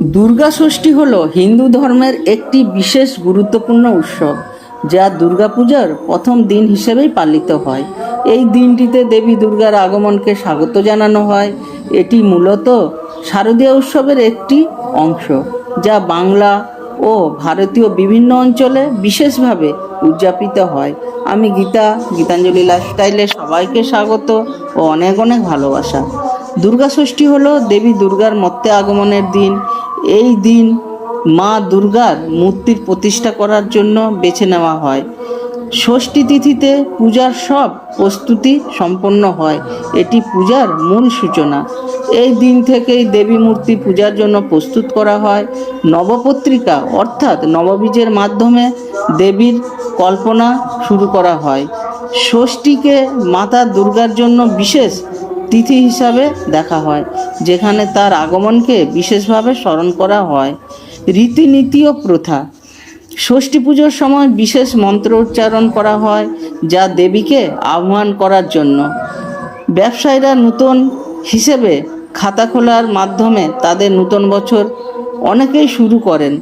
দুর্গা ষষ্ঠী হল হিন্দু ধর্মের একটি বিশেষ গুরুত্বপূর্ণ উৎসব, যা দুর্গাপূজার প্রথম দিন হিসেবেই পালিত হয়। এই দিনটিতে দেবী দুর্গার আগমনকে স্বাগত জানানো হয়। এটি মূলত শারদীয় উৎসবের একটি অংশ, যা বাংলা ও ভারতীয় বিভিন্ন অঞ্চলে বিশেষভাবে উদযাপিত হয়। আমি গীতা, গীতাঞ্জলি লাইফস্টাইলে সবাইকে স্বাগত ও অনেক অনেক ভালোবাসা। দুর্গা ষষ্ঠী হলো দেবী দুর্গার মর্তে আগমনের দিন। এই দিন মা দুর্গার মূর্তির প্রতিষ্ঠা করার জন্য বেছে নেওয়া হয়। ষষ্ঠী তিথিতে পূজার সব প্রস্তুতি সম্পন্ন হয়। এটি পূজার মূল সূচনা। এই দিন থেকেই দেবী মূর্তি পূজার জন্য প্রস্তুত করা হয়। নবপত্রিকা অর্থাৎ নববীজের মাধ্যমে দেবীর কল্পনা শুরু করা হয়। ষষ্ঠীকে মাতা দুর্গার জন্য বিশেষ তিথি হিসাবে দেখা হয়, যেখানে তার আগমনকে বিশেষভাবে স্মরণ করা হয়। রীতিনীতি ও প্রথা। ষষ্ঠী পুজোর সময় বিশেষ মন্ত্র উচ্চারণ করা হয়, যা দেবীকে আহ্বান করার জন্য। ব্যবসায়ীরা নতুন হিসেবে খাতা খোলার মাধ্যমে তাদের নতুন বছর অনেকেই শুরু করেন।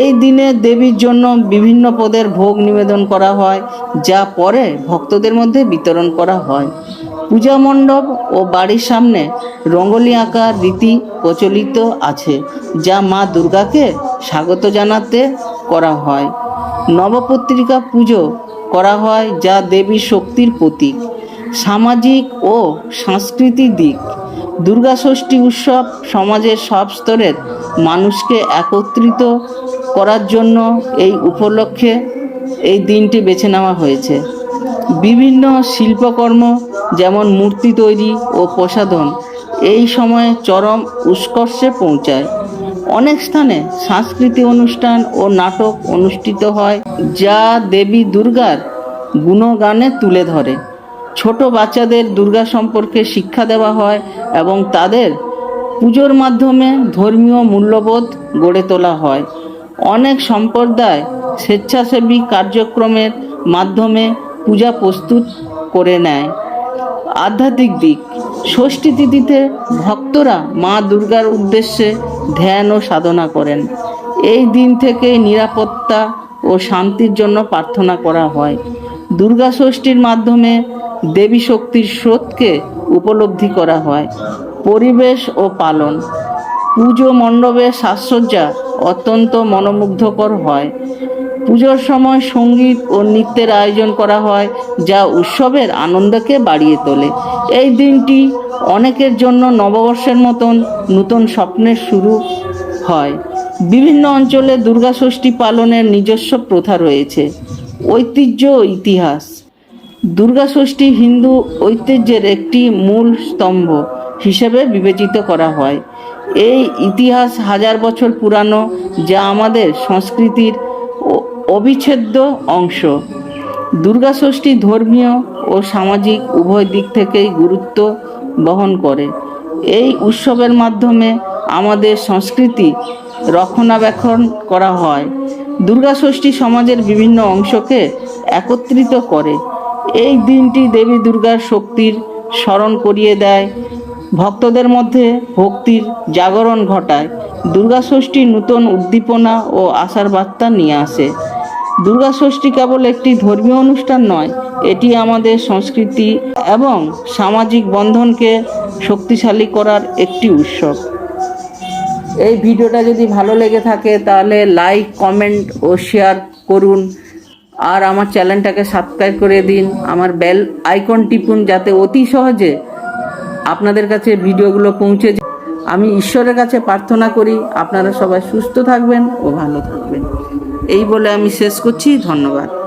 এই দিনে দেবীর জন্য বিভিন্ন পদের ভোগ নিবেদন করা হয়, যা পরে ভক্তদের মধ্যে বিতরণ করা হয়। পূজা মণ্ডপ ও বাড়ির সামনে রঙ্গোলি আঁকার রীতি প্রচলিত আছে, যা মা দুর্গাকে স্বাগত জানাতে করা হয়। নবপত্রিকা পুজো করা হয় যা দেবী শক্তির প্রতীক, সামাজিক ও সাংস্কৃতিক দিক। দুর্গা ষষ্ঠী উৎসব সমাজের সব স্তরের মানুষকে একত্রিত করার জন্য এই উপলক্ষে এই দিনটি বেছে নেওয়া হয়েছে। বিভিন্ন শিল্পকর্ম, যেমন মূর্তি তৈরি ও প্রসাধন, এই সময়ে চরম উৎকর্ষে পৌঁছায়। অনেক স্থানে সাংস্কৃতিক অনুষ্ঠান ও নাটক অনুষ্ঠিত হয়, যা দেবী দুর্গার গুণগানে তুলে ধরে। ছোট বাচ্চাদের দুর্গা সম্পর্কে শিক্ষা দেওয়া হয় এবং তাদের পুজোর মাধ্যমে ধর্মীয় মূল্যবোধ গড়ে তোলা হয়। অনেক সম্প্রদায় স্বেচ্ছাসেবী কার্যক্রমের মাধ্যমে পূজা প্রস্তুত করে নেয়। আধ্যাত্মিক দিক, ষষ্ঠী তিথিতে ভক্তরা মা দুর্গার উদ্দেশ্যে ধ্যান ও সাধনা করেন। এই দিন থেকে নিরাপত্তা ও শান্তির জন্য প্রার্থনা করা হয়। দুর্গা ষষ্ঠীর মাধ্যমে দেবী শক্তির স্রোতকে উপলব্ধি করা হয়। পরিবেশ ও পালন, পুজো মণ্ডপের সাজসজ্জা অত্যন্ত মনোমুগ্ধকর হয়। পুজোর সময় সংগীত ও নৃত্যের আয়োজন করা হয়, যা উৎসবের আনন্দকে বাড়িয়ে তোলে। এই দিনটি অনেকের জন্য নববর্ষের মতন নতুন স্বপ্নের শুরু হয়। বিভিন্ন অঞ্চলে দুর্গাষষ্ঠী পালনের নিজস্ব প্রথা রয়েছে। ঐতিহ্য ইতিহাস। দুর্গাষষ্ঠী হিন্দু ঐতিহ্যের একটি মূল স্তম্ভ হিসেবে বিবেচিত করা হয়। এই ইতিহাস হাজার বছর পুরানো, যা আমাদের সংস্কৃতির অবিচ্ছেদ্য অংশ। দুর্গা ষষ্ঠী ধর্মীয় ও সামাজিক উভয় দিক থেকেই গুরুত্ব বহন করে। এই উৎসবের মাধ্যমে আমাদের সংস্কৃতি রক্ষণাবেক্ষণ করা হয়। দুর্গা ষষ্ঠী সমাজের বিভিন্ন অংশকে একত্রিত করে। এই দিনটি দেবী দুর্গার শক্তির স্মরণ করিয়ে দেয়। ভক্তদের মধ্যে ভক্তির জাগরণ ঘটায়। দুর্গা ষষ্ঠী নূতন উদ্দীপনা ও আশার বার্তা নিয়ে আসে। দুর্গা ষষ্ঠী কেবল একটি ধর্মীয় অনুষ্ঠান নয়, এটি আমাদের সংস্কৃতি এবং সামাজিক বন্ধনকে শক্তিশালী করার একটি উৎসব। এই ভিডিওটা যদি ভালো লেগে থাকে, তাহলে লাইক, কমেন্ট ও শেয়ার করুন। আর আমার চ্যানেলটাকে সাবস্ক্রাইব করে দিন। আমার বেল আইকন টিপুন যাতে অতি সহজে আপনাদের কাছে ভিডিওগুলো পৌঁছে যায়। আমি ঈশ্বরের কাছে প্রার্থনা করি, আপনারা সবাই সুস্থ থাকবেন ও ভালো থাকবেন। এই বলে আমি শেষ করছি ধন্যবাদ।